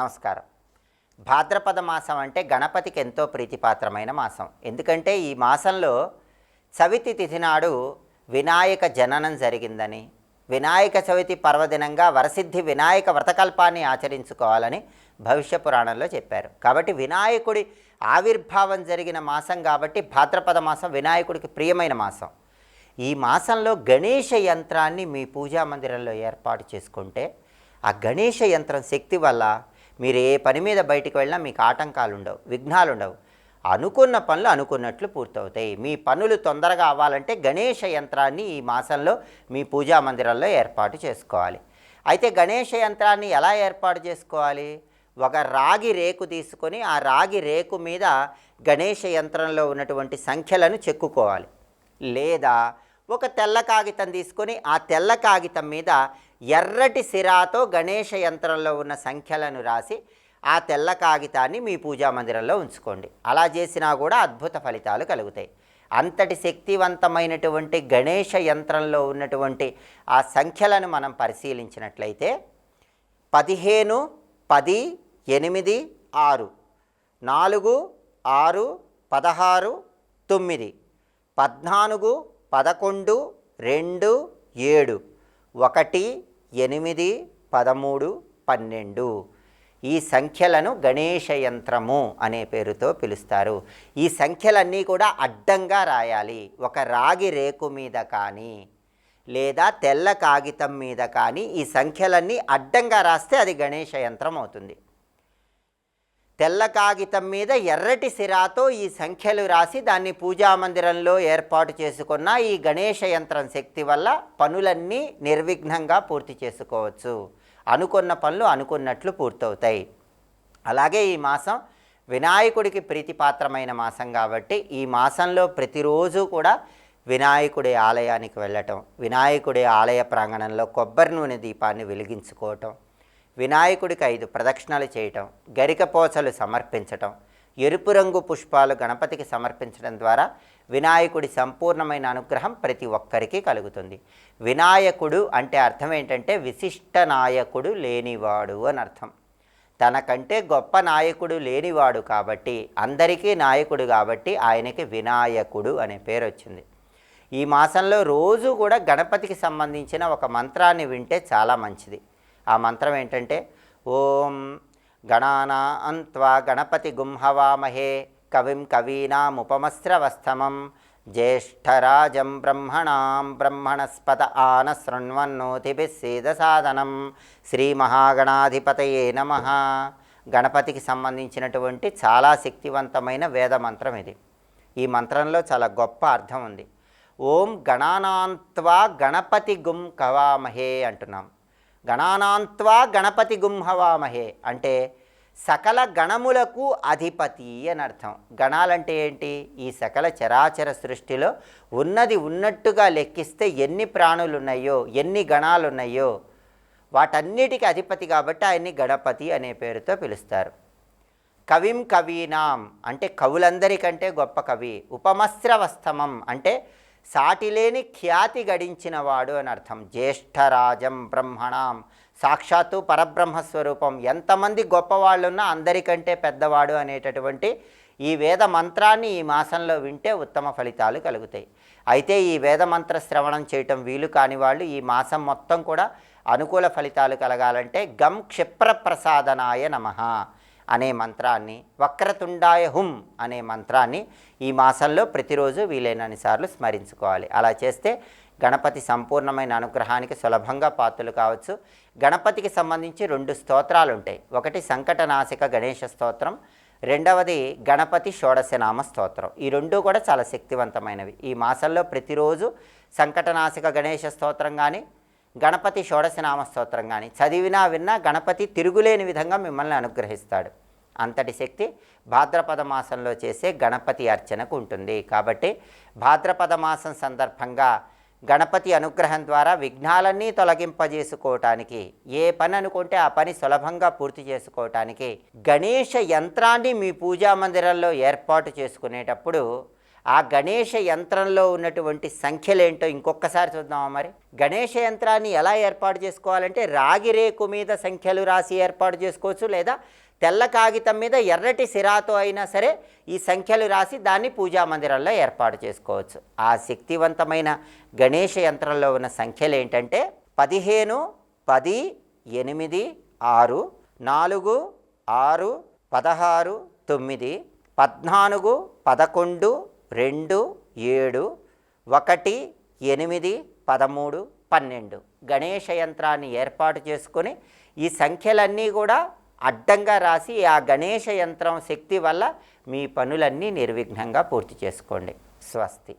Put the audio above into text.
నమస్కారం. భాద్రపద మాసం అంటే గణపతికి ఎంతో ప్రీతిపాత్రమైన మాసం. ఎందుకంటే ఈ మాసంలో చవితి తిథి నాడు వినాయక జననం జరిగిందని వినాయక చవితి పర్వదినంగా వరసిద్ధి వినాయక వ్రతకల్పాన్ని ఆచరించుకోవాలని భవిష్య పురాణంలో చెప్పారు. కాబట్టి వినాయకుడి ఆవిర్భావం జరిగిన మాసం కాబట్టి భాద్రపద మాసం వినాయకుడికి ప్రియమైన మాసం. ఈ మాసంలో గణేష యంత్రాన్ని మీ పూజా మందిరంలో ఏర్పాటు చేసుకుంటే ఆ గణేష యంత్రం శక్తి వల్ల మీరు ఏ పని మీద బయటికి వెళ్ళినా మీకు ఆటంకాలు ఉండవు విఘ్నాలు ఉండవు. అనుకున్న పనులు అనుకున్నట్లు పూర్తవుతాయి. మీ పనులు తొందరగా అవ్వాలంటే గణేష యంత్రాన్ని ఈ మాసంలో మీ పూజా మందిరంలో ఏర్పాటు చేసుకోవాలి. అయితే గణేష యంత్రాన్ని ఎలా ఏర్పాటు చేసుకోవాలి? ఒక రాగి రేకు తీసుకొని ఆ రాగి రేకు మీద గణేష యంత్రంలో ఉన్నటువంటి సంఖ్యలను చెక్కుకోవాలి. లేదా ఒక తెల్ల కాగితం తీసుకొని ఆ తెల్ల కాగితం మీద ఎర్రటి సిరాతో గణేష యంత్రంలో ఉన్న సంఖ్యలను రాసి ఆ తెల్ల కాగితాన్ని మీ పూజా మందిరంలో ఉంచుకోండి. అలా చేసినా కూడా అద్భుత ఫలితాలు కలుగుతాయి. అంతటి శక్తివంతమైనటువంటి గణేష యంత్రంలో ఉన్నటువంటి ఆ సంఖ్యలను మనం పరిశీలించినట్లయితే పదిహేను పది ఎనిమిది ఆరు నాలుగు ఆరు పదహారు తొమ్మిది పద్నాలుగు పదకొండు రెండు ఏడు ఒకటి ఎనిమిది పదమూడు పన్నెండు. ఈ సంఖ్యలను గణేష యంత్రము అనే పేరుతో పిలుస్తారు. ఈ సంఖ్యలన్నీ కూడా అడ్డంగా రాయాలి. ఒక రాగి రేకు మీద కానీ లేదా తెల్ల కాగితం మీద కానీ ఈ సంఖ్యలన్నీ అడ్డంగా రాస్తే అది గణేష యంత్రం అవుతుంది. తెల్ల కాగితం మీద ఎర్రటి సిరాతో ఈ సంఖ్యలు రాసి దాన్ని పూజా మందిరంలో ఏర్పాటు చేసుకున్న ఈ గణేష యంత్రం శక్తి వల్ల పనులన్నీ నిర్విఘ్నంగా పూర్తి చేసుకోవచ్చు. అనుకున్న పనులు అనుకున్నట్లు పూర్తవుతాయి. అలాగే ఈ మాసం వినాయకుడికి ప్రీతిపాత్రమైన మాసం కాబట్టి ఈ మాసంలో ప్రతిరోజు కూడా వినాయకుడి ఆలయానికి వెళ్ళటం వినాయకుడి ఆలయ ప్రాంగణంలో కొబ్బరి నూనె దీపాన్ని వెలిగించుకోవటం వినాయకుడికి ఐదు ప్రదక్షిణలు చేయటం గరికపోచలు సమర్పించటం ఎరుపు రంగు పుష్పాలు గణపతికి సమర్పించడం ద్వారా వినాయకుడి సంపూర్ణమైన అనుగ్రహం ప్రతి ఒక్కరికి కలుగుతుంది. వినాయకుడు అంటే అర్థం ఏంటంటే విశిష్ట నాయకుడు లేనివాడు అని అర్థం. తనకంటే గొప్ప నాయకుడు లేనివాడు కాబట్టి అందరికీ నాయకుడు కాబట్టి ఆయనకి వినాయకుడు అనే పేరు వచ్చింది. ఈ మాసంలో రోజు కూడా గణపతికి సంబంధించిన ఒక మంత్రాన్ని వింటే చాలా మంచిది. ఆ మంత్రం ఏంటంటే ఓం గణానా అంత్వా గణపతి గుంహవామహే కవిం కవీనాముపమస్రవస్తమం జ్యేష్ఠరాజం బ్రహ్మణాం బ్రహ్మణస్పత ఆన శృణ్వన్నోతిభిः సేదసాదనం. శ్రీ నమ. గణపతికి సంబంధించినటువంటి చాలా శక్తివంతమైన వేద మంత్రం ఇది. ఈ మంత్రంలో చాలా గొప్ప అర్థం ఉంది. ఓం గణానాంత్వా గణపతి గుం కవామహే అంటున్నాం. గణానాంత్వా గణపతి గుంహవామహే అంటే సకల గణములకు అధిపతి అని అర్థం. గణాలంటే ఏంటి? ఈ సకల చరాచర సృష్టిలో ఉన్నది ఉన్నట్టుగా లెక్కిస్తే ఎన్ని ప్రాణులు ఉన్నాయో ఎన్ని గణాలు ఉన్నాయో వాటన్నిటికీ అధిపతి కాబట్టి ఆయన్ని గణపతి అనే పేరుతో పిలుస్తారు. కవిం కవీనాం అంటే కవులందరికంటే గొప్ప కవి. ఉపమస్రవస్తమం అంటే సాటిలేని ఖ్యాతి గడించినవాడు అని అర్థం. జ్యేష్ఠరాజం బ్రహ్మణాం. సాక్షాత్తు పరబ్రహ్మస్వరూపం. ఎంతమంది గొప్పవాళ్ళున్నా అందరికంటే పెద్దవాడు అనేటటువంటి ఈ వేద మంత్రాన్ని ఈ మాసంలో వింటే ఉత్తమ ఫలితాలు కలుగుతాయి. అయితే ఈ వేద మంత్ర శ్రవణం చేయటం వీలు కాని వాళ్ళు ఈ మాసం మొత్తం కూడా అనుకూల ఫలితాలు కలగాలంటే గం క్షిప్ర ప్రసాదనాయ నమః. అనే మంత్రాన్ని వక్రతుండాయ హుం అనే మంత్రాన్ని ఈ మాసంలో ప్రతిరోజు వీలైనన్ని సార్లు స్మరించుకోవాలి. అలా చేస్తే గణపతి సంపూర్ణమైన అనుగ్రహానికి సులభంగా పాత్రలు కావచ్చు. గణపతికి సంబంధించి రెండు స్తోత్రాలు ఉంటాయి ఒకటి సంకటనాశిక గణేష స్తోత్రం రెండవది గణపతి షోడశనామ స్తోత్రం. ఈ రెండు కూడా చాలా శక్తివంతమైనవి. ఈ మాసంలో ప్రతిరోజు సంకటనాశిక గణేష స్తోత్రం కానీ గణపతి షోడశనామ స్తోత్రం కానీ చదివినా విన్నా గణపతి తిరుగులేని విధంగా మిమ్మల్ని అనుగ్రహిస్తాడు. అంతటి శక్తి భాద్రపద మాసంలో చేసే గణపతి అర్చనకు ఉంటుంది. కాబట్టి భాద్రపద మాసం సందర్భంగా గణపతి అనుగ్రహం ద్వారా విఘ్నాలన్నీ తొలగింపజేసుకోవటానికి ఏ పని అనుకుంటే ఆ పని సులభంగా పూర్తి చేసుకోవటానికి గణేష యంత్రాన్ని మీ పూజా మందిరంలో ఏర్పాటు చేసుకునేటప్పుడు ఆ గణేష యంత్రంలో ఉన్నటువంటి సంఖ్యలేంటో ఇంకొకసారి చూద్దామా మరి? గణేష యంత్రాన్ని ఎలా ఏర్పాటు చేసుకోవాలంటే రాగి రేకు మీద సంఖ్యలు రాసి ఏర్పాటు చేసుకోవచ్చు లేదా తెల్ల కాగితం మీద ఎర్రటి సిరాతో అయినా సరే ఈ సంఖ్యలు రాసి దాన్ని పూజా మందిరంలో ఏర్పాటు చేసుకోవచ్చు. ఆ శక్తివంతమైన గణేష యంత్రంలో ఉన్న సంఖ్యలు ఏంటంటే పదిహేను పది ఎనిమిది ఆరు నాలుగు ఆరు పదహారు తొమ్మిది పద్నాలుగు పదకొండు రెండు ఏడు ఒకటి ఎనిమిది పదమూడు పన్నెండు. గణేష యంత్రాన్ని ఏర్పాటు చేసుకొని ఈ సంఖ్యలన్నీ కూడా అడ్డంగా రాసి ఆ గణేష యంత్రం శక్తి వల్ల మీ పనులన్నీ నిర్విఘ్నంగా పూర్తి చేసుకోండి. స్వస్తి.